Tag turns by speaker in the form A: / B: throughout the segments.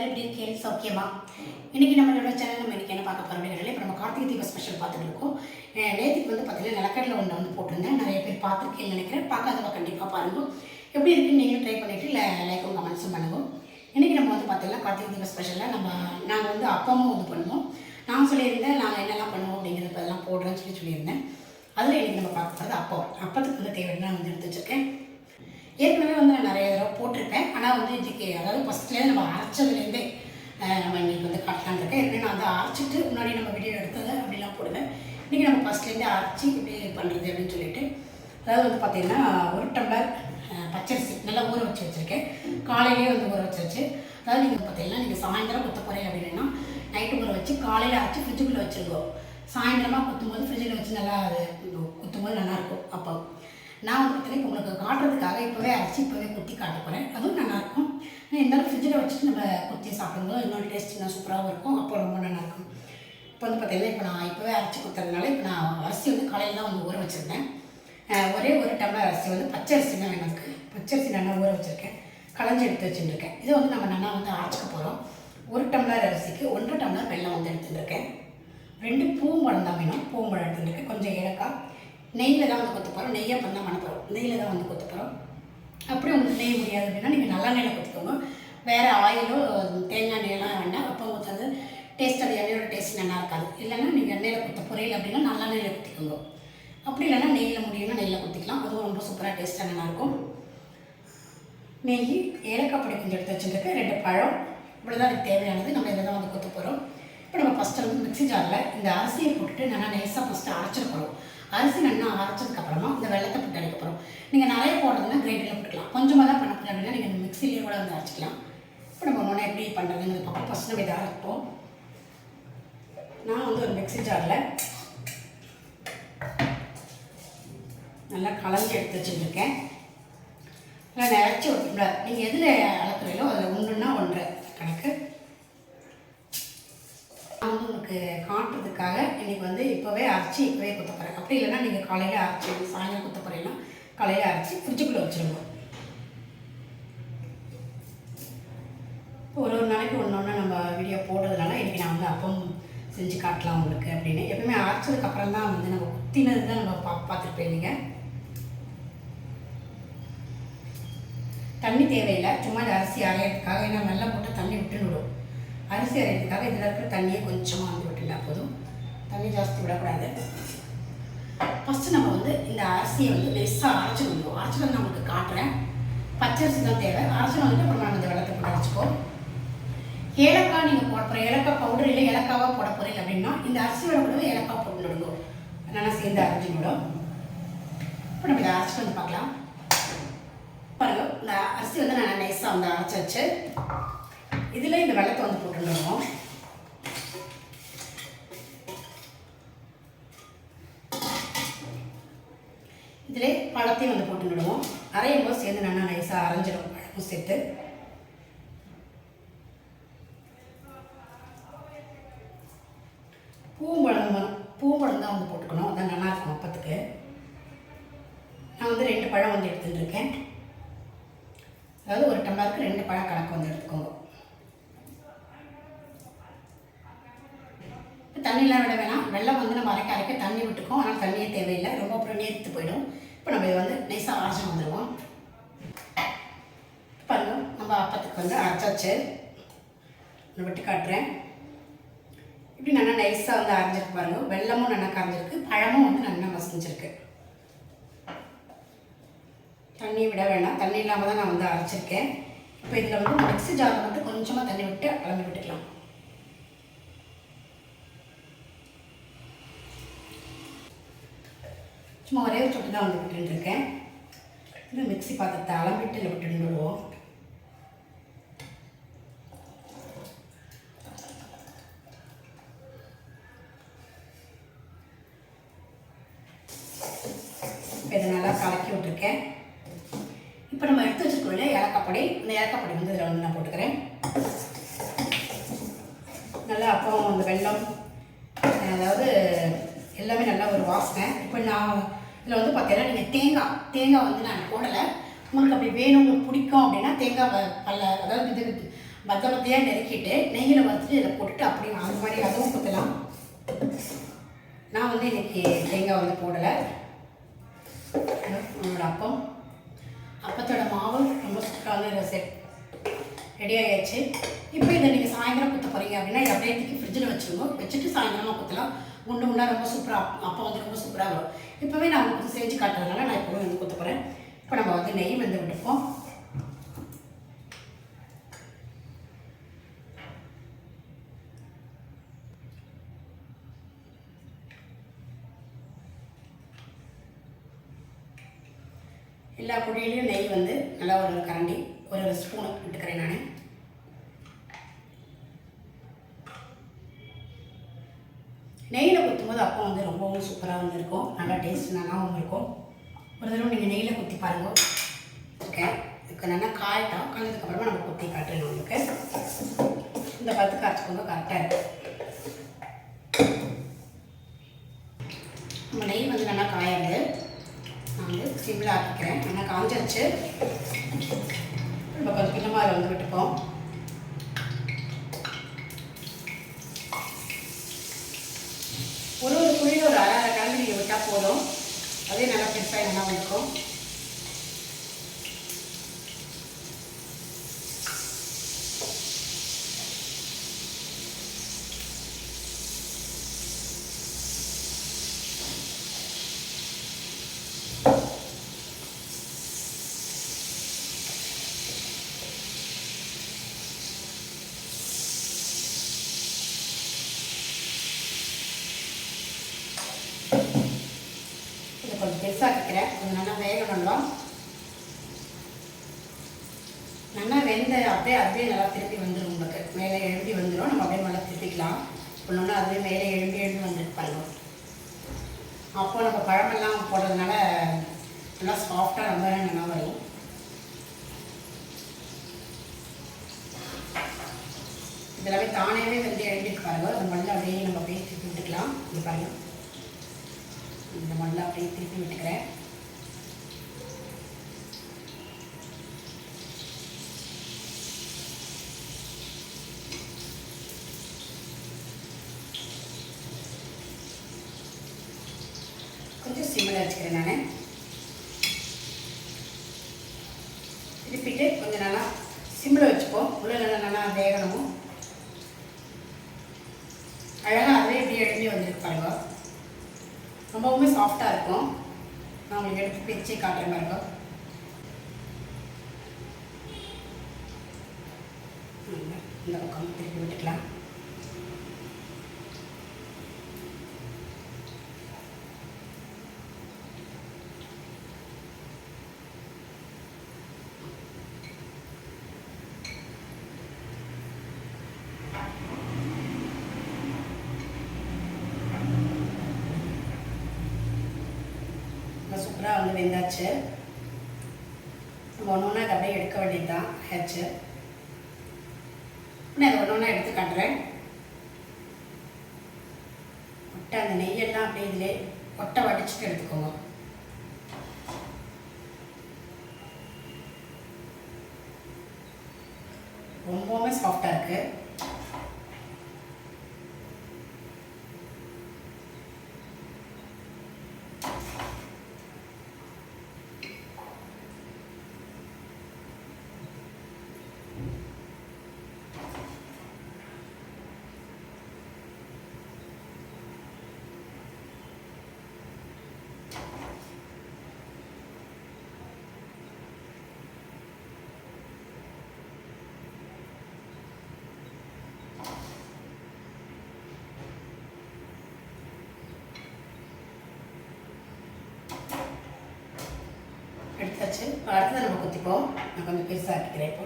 A: எல்லாரும் எப்படி இருக்கேன் சௌக்கியமா? இன்னைக்கு நம்மளோட சேனல் நம்ம இன்னைக்கு என்ன பார்க்க போறோம் அப்படிங்கிறதுல இப்போ நம்ம கார்த்திகை தீப ஸ்பெஷல் பார்த்துட்டு இருக்கோம். நேற்றுக்கு வந்து பார்த்தீங்கன்னா நிலக்கடலை ஒன்று வந்து போட்டிருந்தேன். நிறைய பேர் பார்த்துருக்கேன்னு நினைக்கிறேன். பார்க்காதவங்க கண்டிப்பாக பாருங்க. எப்படி இருக்குன்னு நீங்களும் ட்ரை பண்ணிட்டு லைக்கும் கமெண்ட்ஸும் பண்ணுவோம் இன்னைக்கு நம்ம வந்து பார்த்தீங்கன்னா கார்த்திகை தீப ஸ்பெஷலில் நம்ம நாங்கள் வந்து அப்பமும் இது பண்ணுவோம். நான் சொல்லியிருந்தேன் நாங்கள் என்னெல்லாம் பண்ணுவோம் அப்படிங்கிறது அதெல்லாம் போடுறேன்னு சொல்லி சொல்லியிருந்தேன். அதில் இன்னைக்கு நம்ம பார்க்க போகிறது அப்பம். அப்பத்துக்கு வந்து தேவையான வந்து எடுத்து வச்சிருக்கேன். ஏற்கனவே வந்து நான் நிறைய தடவை போட்டிருப்பேன். ஆனால் வந்து இதுக்கு அதாவது ஃபஸ்ட்லேயே நம்ம அரைச்சதுலேருந்தே நம்ம இன்றைக்கி வந்து காட்டலான்னு இருக்கேன். ஏற்கனவே நான் வந்து அரைச்சிட்டு முன்னாடி நம்ம வீடியோ எடுத்தது அப்படிலாம் போடுவேன். இன்றைக்கி நம்ம ஃபஸ்ட்லேருந்தே அரைச்சி இப்படி பண்ணுறது அப்படின்னு சொல்லிட்டு அதாவது வந்து பார்த்திங்கன்னா ஒரு டம்ளர் பச்சரிசி நல்லா ஊற வச்சு வச்சுருக்கேன். காலையிலேயே வந்து ஊற வச்சு வச்சு அதாவது நீங்கள் பார்த்தீங்கன்னா நீங்கள் சாயந்தரம் குத்த போகிறேன் அப்படின்னா நைட்டு ஊற வச்சு காலையில் அரைச்சி ஃப்ரிட்ஜுக்குள்ளே வச்சுருக்கோம் சாயந்தரமாக குத்தும்போது ஃப்ரிட்ஜில் வச்சு நல்லா அது குத்தும்போது நல்லாயிருக்கும் அப்போ நான் வந்து இப்போ உங்களுக்கு காட்டுறதுக்காக இப்போவே அரைச்சி இப்போவே குத்தி காட்ட போகிறேன் அதுவும் நல்லாயிருக்கும். இருந்தாலும் ஃப்ரிட்ஜில் வச்சுட்டு நம்ம குத்தி சாப்பிடும்போது இன்னொரு டேஸ்ட் இன்னும் சூப்பராகவும் இருக்கும். அப்போ ரொம்ப நல்லாயிருக்கும். இப்போ வந்து பார்த்தீங்கன்னா இப்போ நான் இப்போவே அரைச்சி கொடுத்ததுனால இப்போ நான் அரிசி வந்து காலையில் தான் வந்து ஊற வச்சுருந்தேன். ஒரே ஒரு டம்ளர் அரிசி வந்து பச்சை அரிசி தான் எனக்கு. எனக்கு பச்சரிசி நல்லா ஊற வச்சுருக்கேன். களைஞ்சி எடுத்து வச்சுருக்கேன் இதை வந்து நம்ம நல்லா வந்து அரைச்சிக்க போகிறோம் ஒரு டம்ளர் அரிசிக்கு ஒன்றரை டம்ளர் வெள்ளம் வந்து எடுத்துட்டுருக்கேன் ரெண்டு பூம்பழம் தான் வேணும். பூம்பழம் எடுத்துருக்கேன் கொஞ்சம் ஏலக்காய் நெய்யில் தான் வந்து கொத்த போகிறோம் நெய்யை பண்ணால் பண்ண போகிறோம் நெய்யில் தான் வந்து கொத்த போகிறோம் அப்படி உங்களுக்கு நெய் முடியாது அப்படின்னா நீங்கள் நல்லா நெய்யில் கொத்திக்கோங்க. வேறு ஆயிலோ தேங்காய் நெய்யெல்லாம் வேண்டாம். அப்போ உங்களுக்கு அது டேஸ்ட் அது எண்ணெயோட டேஸ்ட் நல்லா இருக்காது. இல்லைன்னா நீங்கள் எண்ணெயில் கொத்த பொரியல் அப்படின்னா நல்லா நெய்யில் கொத்திக்கோங்க. அப்படி இல்லைன்னா நெய்யில் முடியும்னா நெய்யில் கொத்திக்கலாம். அதுவும் ரொம்ப சூப்பராக டேஸ்ட்டாக நல்லாயிருக்கும் நெய் ஏலக்காய் பொடி கொஞ்சம் எடுத்து வச்சுருக்கு ரெண்டு பழம். இவ்வளோதான் எனக்கு தேவையானது. நம்ம இதை தான் வந்து கொத்த போகிறோம் இப்போ நம்ம ஃபஸ்ட்டு வந்து மிக்சி ஜாரில் இந்த அரிசியை போட்டுட்டு நல்லா நைஸாக ஃபஸ்ட்டு அரைச்சிருக்கிறோம் அரிசி நல்லா அரைச்சதுக்கப்புறமா இந்த வெள்ளத்தை போட்டு அரைக்க போகிறோம் நீங்கள் நிறைய போடுறதுன்னா கிரைண்டரில் போட்டுக்கலாம். கொஞ்சமாக தான் பண்ண அப்படின்னா நீங்கள் மிக்ஸிலேயே கூட வந்து அரைச்சிக்கலாம். இப்போ நம்ம ஒன்று எப்படி பண்ணுறதுங்கிறது பார்ப்போம் ஃபஸ்ட் நம்ம இதை அரைப்போம். நான் வந்து ஒரு மிக்ஸி ஜாரில் நல்லா கலந்து எடுத்து வச்சுருக்கேன். நல்லா நிறச்சி விட்டுக்கூடாது நீங்கள் எதில் அளக்குறீங்களோ அதில் ஒன்றுன்னா ஒன்று கணக்கு. உங்களுக்கு காட்டுறதுக்காக இன்னைக்கு வந்து இப்போவே அரைச்சி இப்போவே குத்த போகிறேன் அப்படி இல்லைன்னா நீங்கள் காலையில் அரைச்சி சாயங்காலம் குத்த போகிறீங்கன்னா காலையில் அரைச்சி ஃப்ரிட்ஜுக்குள்ளே வச்சுருங்க. ஒரு ஒரு நாளைக்கு ஒன்று ஒன்று நம்ம வீடியோ போடுறதுனால இன்றைக்கி நான் வந்து அப்பம் செஞ்சு காட்டலாம் உங்களுக்கு அப்படின்னு. எப்பவுமே அரைச்சதுக்கப்புறம் தான் வந்து நம்ம குத்தினது தான் நம்ம பா பார்த்துருப்பேன் நீங்கள் தண்ணி தேவையில்லை. சும்மா அரிசி அரையிறதுக்காக ஏன்னா நல்லா போட்டு தண்ணி விட்டுன்னு விடும். அரிசி அரைக்கிறதுக்காக இதில் இருக்கிற தண்ணியை கொஞ்சமாக வந்து விட்டுனா போதும். தண்ணி ஜாஸ்தி விடக்கூடாது. ஃபஸ்ட்டு நம்ம வந்து இந்த அரிசியை வந்து பெருசாக அரைச்சி விடுவோம் அரைச்சி வந்து நான் உங்களுக்கு காட்டுறேன். பச்சரிசி தான் தேவை. அரைச்சி வந்துட்டு அப்புறம் நம்ம இந்த வெள்ளத்தை போட்டு அரைச்சிப்போம் ஏலக்காய் நீங்கள் போட போகிற ஏலக்காய் பவுடர் இல்லை ஏலக்காவாக போட போகிறீங்க அப்படின்னா இந்த அரிசியோட கூட ஏலக்காய் போட்டு விடுங்க நல்லா சேர்ந்து அரைஞ்சி விடும் இப்போ நம்ம இதை அரைச்சிட்டு வந்து பார்க்கலாம். பாருங்க இந்த அரிசி வந்து நான் நைஸாக வந்து அரைச்சாச்சு. இதில் இந்த வெள்ளத்தை வந்து போட்டுருவோம் இதில் பழத்தையும் வந்து போட்டுடுவோம் அரையும் போது சேர்ந்து நல்லா நைஸாக அரைஞ்சிடும். பழமும் சேர்த்து. பூம்பழம் பூம்பழம் தான் வந்து போட்டுக்கணும். அதான் நல்லாயிருக்கும் அப்பத்துக்கு. நான் வந்து ரெண்டு பழம் வந்து எடுத்துகிட்டு இருக்கேன். அதாவது ஒரு டம்ளருக்கு ரெண்டு பழம் கணக்கு வந்து எடுத்துக்கோங்க. தண்ணியெலாம் விட வேணாம். வெள்ளம் வந்து நம்ம அரைக்க அரைக்க தண்ணி விட்டுக்கும். ஆனால் தண்ணியே தேவையில்லை. ரொம்ப அப்புறம் நேர்த்து போயிடும். இப்போ நம்ம இதை வந்து நைஸாக அரைச்சி வந்துடுவோம் பாருங்க நம்ம அப்பத்துக்கு வந்து அரைச்சாச்சு. நான் விட்டு காட்டுறேன். இப்படி நல்லா நைஸாக வந்து அரைஞ்சிருக்கு பாருங்க. வெள்ளமும் நல்லா கரைஞ்சிருக்கு. பழமும் வந்து நல்லா மசிஞ்சிருக்கு. தண்ணி விட வேணாம். தண்ணி இல்லாமல் தான் நான் வந்து அரைச்சிருக்கேன். இப்போ இதில் வந்து மிக்ஸி ஜாரில் வந்து கொஞ்சமாக தண்ணி விட்டு கலந்து விட்டுக்கலாம். சும்மா ஒரே ஒரு சொட்டு தான் வந்து விட்டுருக்கேன் இது மிக்சி பாத்திரத்தை அளம்பிட்டு இல்லை விட்டுட்டு விடுவோம் இப்போ இதை நல்லா கலக்கி விட்டுருக்கேன். இப்போ நம்ம எடுத்து வச்சுருக்கோம் இல்லையா இந்த ஏலக்காப்பொடி வந்து இதில் வந்து நான் போட்டுக்கிறேன். நல்லா அப்போ அந்த வெள்ளம் அதாவது எல்லாமே நல்லா ஒரு வாசனை. இப்போ நான் இதில் வந்து பார்த்தீங்கன்னா நீங்கள் தேங்காய் தேங்காய் வந்து நான் போடலை. உங்களுக்கு அப்படி வேணும் உங்களுக்கு பிடிக்கும் அப்படின்னா தேங்காய் வ- பல்ல அதாவது இது இது நெருக்கிட்டு நெய்யில் வறுத்துட்டு இதை போட்டுட்டு அப்படியே அந்த மாதிரி அதுவும் குத்தலாம் நான் வந்து இன்னைக்கு தேங்காய் வந்து போடலை. உங்களோட அப்பம். அப்பத்தோட மாவு ரொம்ப சூப்பரான செட் ரெடி ஆகிடுச்சு இப்போ இதை நீங்கள் சாயந்தரம் பார்த்தீங்க அப்படின்னா இதை அப்படியே தூக்கி ஃப்ரிட்ஜில் வச்சுருங்க. வச்சுட்டு சாயந்தரமாக குத்தலாம் குண்டு குண்டா ரொம்ப சூப்பராக அப்போ வந்து ரொம்ப சூப்பராக வரும். இப்போவே நான் உங்களுக்கு செஞ்சு காட்டுறதுனால நான் இப்போ வந்து குத்த போகிறேன் இப்போ நம்ம வந்து நெய் வந்து விட்டுப்போம். எல்லா குழியிலையும் நெய் வந்து நல்லா ஒரு ஒரு கரண்டி ஒரு ஒரு ஸ்பூன் விட்டுக்கிறேன் நான். நெய்யில் குத்தும்போது அப்போ வந்து ரொம்பவும் சூப்பராக வந்து இருக்கும். நல்லா டேஸ்ட் நல்லாவும் இருக்கும். ஒரு தடவை நீங்கள் நெய்யில் குத்தி பாருங்க. ஓகே. இதுக்கு நல்லா காயட்டும் காய்ஞ்சதுக்கப்புறமா நம்ம குத்தி காட்டுறோம் உங்களுக்கு. இந்த பத்து காய்ச்சிக்கோங்க கரெக்டாக இருக்கும் நம்ம நெய் வந்து நல்லா காயுது. நான் வந்து சிம்மில் ஆக்கிக்கிறேன். நல்லா காஞ்சிருச்சு. நம்ம கொஞ்சம் கொஞ்சமாக அதை வந்து விட்டுப்போம் ஒரு ஒரு குழியும் ஒரு அரை அரை கலந்து நீங்கள் விட்டால் போதும் அதே நல்லா பெருசாக நல்லா வந்துக்கும் இதை கொஞ்சம் பெருசாக்கிக்கிறேன் நல்லா நல்லா வெந்த அப்படியே அப்படியே நல்லா திருப்பி வந்துடும் உங்களுக்கு. மேலே எழும்பி வந்துடும் நம்ம அப்படியே நல்லா திருப்பிக்கலாம். ஒன்று அதுவே மேலே எழும்பி எழும்பி வந்துட்டு பாருங்க. அப்போ நம்ம பழமெல்லாம் போடுறதுனால நல்லா சாஃப்டாக ரொம்ப நல்லா வரும். இதெல்லாமே தானேவே வந்து எழுதிட்டு பாருங்க. அந்த மண்ணை அப்படியே நம்ம அப்படியே திருப்பி விட்டுக்கலாம் இது பாருங்கள் இந்த மண்ணில் அப்படியே திருப்பி விட்டுக்கிறேன். கொஞ்சம் சிம்மில் வச்சுக்கிறேன் நான் திருப்பிட்டு கொஞ்சம் நல்லா சிம்மில் வச்சுப்போம் உள்ள நல்லா நல்லா வேகணும் அழகாக அதுவே இப்படி எழுதி வந்துருக்கு பாருங்க ரொம்பவுமே சாஃப்டாக இருக்கும் நான் உங்களுக்கு எடுத்து பிரித்து காட்டுற மாதிரி இருக்கும் ம், இந்த பக்கம் திருப்பி விட்டுக்கலாம் ரொம்ப சூப்பராக வந்து வெந்தாச்சு நம்ம ஒன்று ஒன்றா அதை அப்படியே எடுக்க வேண்டியது தான் ஹெச்சு நான் இதை ஒன்று ஒன்றா எடுத்து காட்டுறேன். ஒட்டை அந்த நெய்யெல்லாம் அப்படியே இதிலே ஒட்டை வடிச்சுட்டு எடுத்துக்கோங்க. ரொம்பவுமே சாஃப்டாக இருக்குது எடுத்தாச்சு இப்போ அடுத்தது நம்ம குத்திப்போம். நான் கொஞ்சம் பெருசாக ஆக்கிக்கிறேன் இப்போ.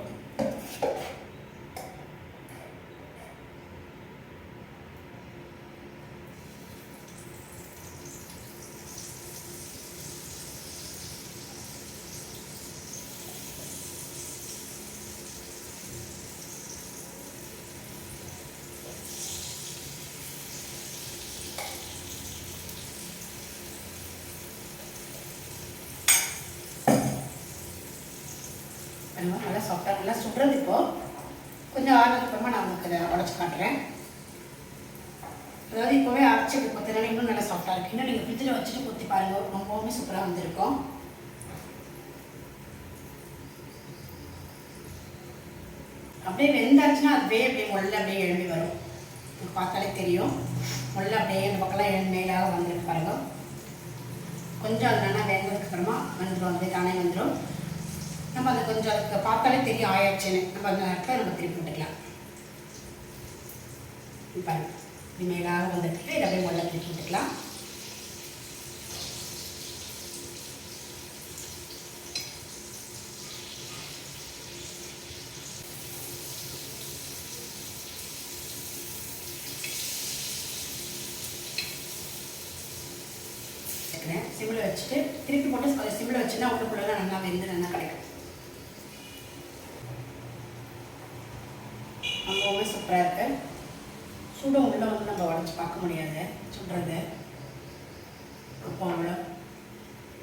A: நல்லா சுடுறது இப்போ. கொஞ்சம் ஆறுனதுக்கு நான் உங்களுக்கு அதை உடச்சி காட்டுறேன். அதாவது இப்போவே அரைச்சி இப்படி பார்த்தீங்கன்னா இன்னும் நல்லா சாஃப்டாக இருக்குது இன்னும் நீங்கள் ஃப்ரிட்ஜில் வச்சுட்டு குத்தி பாருங்கள் ரொம்பவுமே சூப்பராக வந்திருக்கும். அப்படியே வெந்தாச்சுன்னா அதுவே அப்படியே முள்ள அப்படியே எழும்பி வரும். உங்களுக்கு பார்த்தாலே தெரியும். முள்ள அப்படியே அந்த பக்கம்லாம் எழுந்து மேலாக வந்துருக்கு பாருங்க. கொஞ்சம் அது நல்லா வேந்ததுக்கு அப்புறமா வந்துடும் அப்படியே தானே வந்துடும் நம்ம அதை கொஞ்சம் அதுக்கு பார்த்தாலே தெரியும் ஆயாச்சுன்னு. நம்ம அந்த நேரத்தில் நம்ம திருப்பி விட்டுக்கலாம் பாருங்க. இனிமேலாக வந்துட்டு இதை அப்படியே முள்ள திருப்பி விட்டுக்கலாம் வச்சுக்கிறேன் சிம்மில் வச்சுட்டு திருப்பி போட்டு கொஞ்சம் சிம்மில் வச்சுன்னா உள்ளுக்குள்ளெல்லாம் நல்லா வெந்து நல்லா கிடைக்கும் ரொம்பவுமே சூப்பராக இருக்கு சூடம் உள்ள வந்து பார்க்க முடியாது. சுடுறது அப்போ அவ்வளோ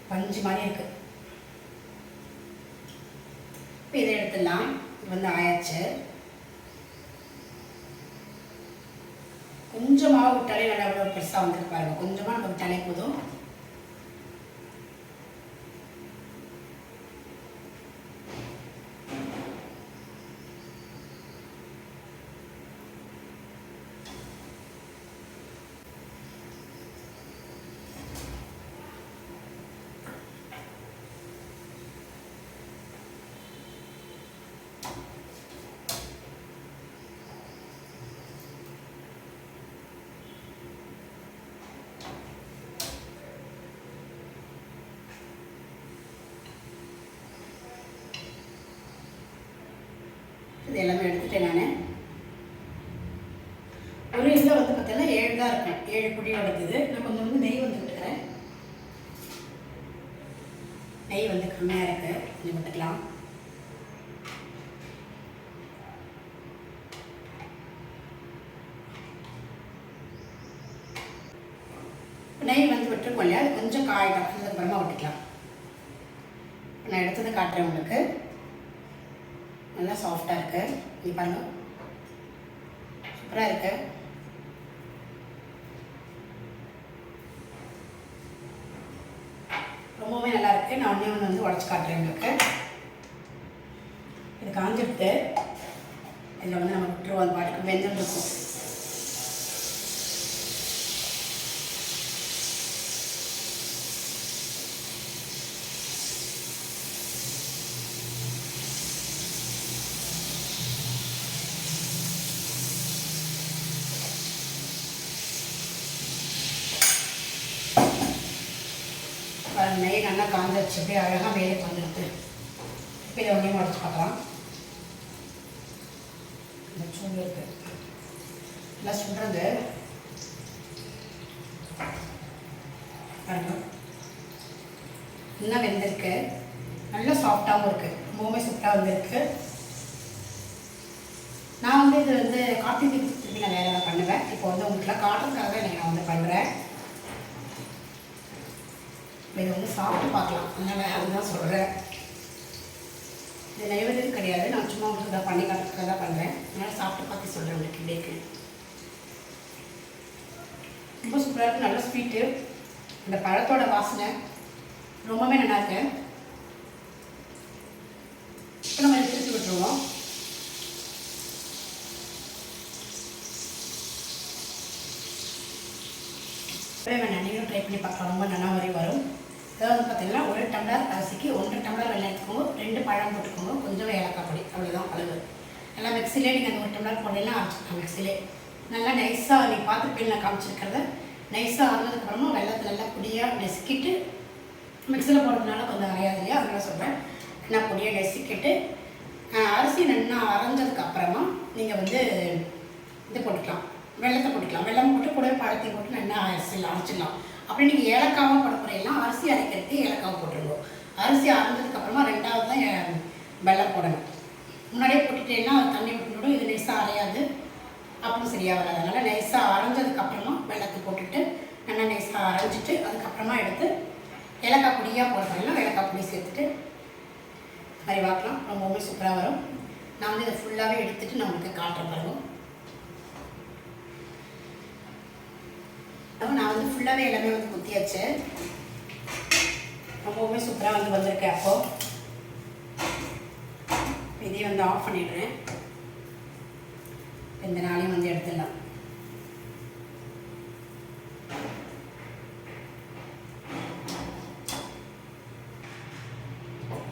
A: பஞ்சு மாதிரி இருக்கு. இப்போ இதை எடுத்துடலாம். இது வந்து ஆயாச்சு. கொஞ்சமாக விட்டாலே நல்லா பெருசாக வந்துருக்கு பாருங்க கொஞ்சமாக நம்ம விட்டாலே போதும். இது எல்லாமே எடுத்துட்டேன் நான். ஒரு இதில் வந்து பார்த்தீங்கன்னா ஏழு தான் இருக்கேன் ஏழு குழியோட இருக்குது நான் கொஞ்சம் வந்து நெய் வந்து விட்டுக்கிறேன் நெய் வந்து கம்மியாக இருக்கு. கொஞ்சம் விட்டுக்கலாம் நெய் வந்து விட்டுருக்கோம் இல்லையா? அது கொஞ்சம் காயிடும் அதுக்கப்புறமா விட்டுக்கலாம். நான் எடுத்தது காட்டுறேன் உங்களுக்கு. நல்லா சாஃப்டாக இருக்கு. நீ பாருங்க சூப்பராக இருக்கு. ரொம்பவே நல்லா இருக்கு. நான் ஒன்றே ஒன்று வந்து உடச்சி காட்டுறேன் உங்களுக்கு. இது காஞ்சிடுத்து இதில் வந்து நம்ம விட்டுருவோம் அது பாட்டுக்கு. வெந்துட்டு இருக்கும் பாருங்க நெய் நல்லா அப்படியே அழகாக வேலைக்கு வந்துடுது இப்போ இதை ஒன்றையும் உடச்சு பார்க்கலாம். இந்த சூடு இருக்கு. நல்லா சுடுறது. பாருங்க. இன்னும் வெந்திருக்கு. நல்லா சாஃப்டாகவும் இருக்குது ரொம்பவுமே சூப்பராக வந்திருக்கு. நான் வந்து இது வந்து கார்த்திகை திருப்பி நான் வேறு ஏதாவது பண்ணுவேன். இப்போ வந்து உங்களுக்குலாம் காட்டுறதுக்காக நான் வந்து பண்ணுறேன் இதை வந்து சாப்பிட்டு பார்க்கலாம். அதனால் அதுதான் சொல்கிறேன் இது நைவேத்தியம் கிடையாது. நான் சும்மா உங்களுக்கு இதை பண்ணி காட்டுறதுக்காக தான் பண்ணுறேன் அதனால் சாப்பிட்டு பார்த்து சொல்கிறேன் உங்களுக்கு இப்படி இருக்கு ரொம்ப சூப்பராக இருக்குது நல்ல ஸ்வீட்டு அந்த பழத்தோட வாசனை ரொம்பவே நல்லா இருக்கு. இப்போ நம்ம எடுத்து விட்டுருவோம். வேணாம் நீங்களும் ட்ரை பண்ணி பார்க்கலாம். ரொம்ப நல்லா மாதிரி வரும். அதாவது பார்த்தீங்கன்னா ஒரு டம்ளர் அரிசிக்கு ஒன்றரை டம்ளர் வெள்ளம் எடுத்துக்கோங்க ரெண்டு பழம் போட்டுக்கோங்க. கொஞ்சம் ஏலக்காய் பொடி. அவ்வளோதான் அளவு. நல்லா மிக்சிலே நீங்கள் அந்த ஒரு டம்ளர் பொடியெல்லாம் அரைச்சிக்கலாம் மிக்சிலே நல்லா நைஸாக நீங்கள் பார்த்துருப்பீங்க நான் காமிச்சிருக்கிறத. நைஸாக ஆனதுக்கப்புறமா வெள்ளத்தை நல்லா பொடியாக நெசுக்கிட்டு மிக்சியில் போடுறதுனால கொஞ்சம் அரையாது இல்லையா? அதனால சொல்கிறேன் நான் பொடியாக நெசுக்கிட்டு அரிசி நல்லா அரைஞ்சதுக்கப்புறமா நீங்கள் வந்து இது போட்டுக்கலாம். வெள்ளத்தை போட்டுக்கலாம். வெள்ளம் போட்டு கூட பழத்தையும் போட்டு நல்லா அரிசியில் அரைச்சிடலாம். அப்படி நீங்கள் ஏலக்காவும் போட போறீங்கன்னா அரிசி அரைக்கிறதுக்கு ஏலக்காவை போட்டுருவோம் அரிசி அரைஞ்சதுக்கு அப்புறமா ரெண்டாவது தான் வெள்ளம் போடணும். முன்னாடியே போட்டுட்டேன்னா அது தண்ணி விட்டுடும் இது நைஸாக அரையாது. அப்புறம் சரியாக வராது. அதனால் நைஸாக அரைஞ்சதுக்கப்புறமா வெள்ளத்தை போட்டுட்டு நல்லா நைஸாக அரைஞ்சிட்டு அதுக்கப்புறமா எடுத்து ஏலக்காய் பொடியாக போடுறீங்கன்னா ஏலக்காய் பொடி சேர்த்துட்டு மாதிரி வாக்கலாம் ரொம்பவுமே சூப்பராக வரும். நான் வந்து இதை ஃபுல்லாகவே எடுத்துகிட்டு நான் உங்களுக்கு காட்டுறேன் அப்போ நான் வந்து ஃபுல்லாகவே எல்லாமே வந்து குத்தியாச்சு. ரொம்பவுமே சூப்பராக வந்து வந்திருக்கேன் அப்போ இதையும் வந்து ஆஃப் பண்ணிடுறேன். இந்த நாளையும் வந்து எடுத்துடலாம்.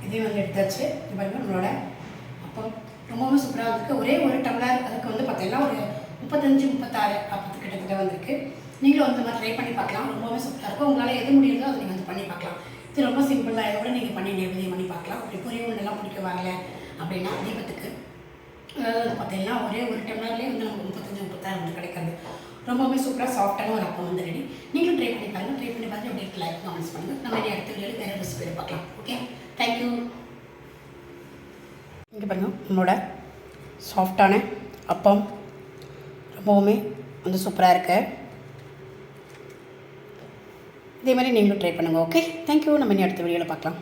A: இதையும் வந்து எடுத்தாச்சு. இது பாருங்கள் நம்மளோட அப்போ ரொம்பவும் சூப்பராக வந்திருக்கு. ஒரே ஒரு டம்ளர் அதுக்கு வந்து பார்த்தீங்கன்னா ஒரு முப்பத்தஞ்சு முப்பத்தாறு அப்பத்து கிட்டத்தட்ட வந்திருக்கு. நீங்களும் அந்த இந்த மாதிரி ட்ரை பண்ணி பார்க்கலாம். ரொம்பவே சூப்பராக இருக்கும் உங்களால் எது முடியுதோ அதை நீங்கள் வந்து பண்ணி பார்க்கலாம். இது ரொம்ப சிம்பிளாக கூட இதோட நீங்கள் பண்ணி நிர்வதியம் பண்ணி பார்க்கலாம். அப்படி புரிய எல்லாம் பிடிக்க வரல அப்படின்னா தீபத்துக்கு அதாவது பார்த்தீங்கன்னா ஒரே ஒரு டம்ளர்லேயே வந்து நமக்கு முப்பத்தஞ்சு முப்பத்தாறு வந்து கிடைக்காது. ரொம்பவே சூப்பராக சாஃப்டான ஒரு அப்பம் வந்து ரெடி நீங்களும் ட்ரை பண்ணி பாருங்கள் ட்ரை பண்ணி பார்த்து அப்படி லைக் கமெண்ட்ஸ் பண்ணுங்கள் நம்ம இனி அடுத்த வீடியோவில் வேறு ரெசிபி பார்க்கலாம். ஓகே தேங்க்யூ இங்கே பாருங்கள் உன்னோட சாஃப்டான அப்பம் ரொம்பவுமே வந்து சூப்பராக இருக்குது இதே மாதிரி நீங்களும் ட்ரை பண்ணுங்கள் ஓகே தேங்க்யூ நம்ம இனி அடுத்த வீடியோவில் பார்க்கலாம்.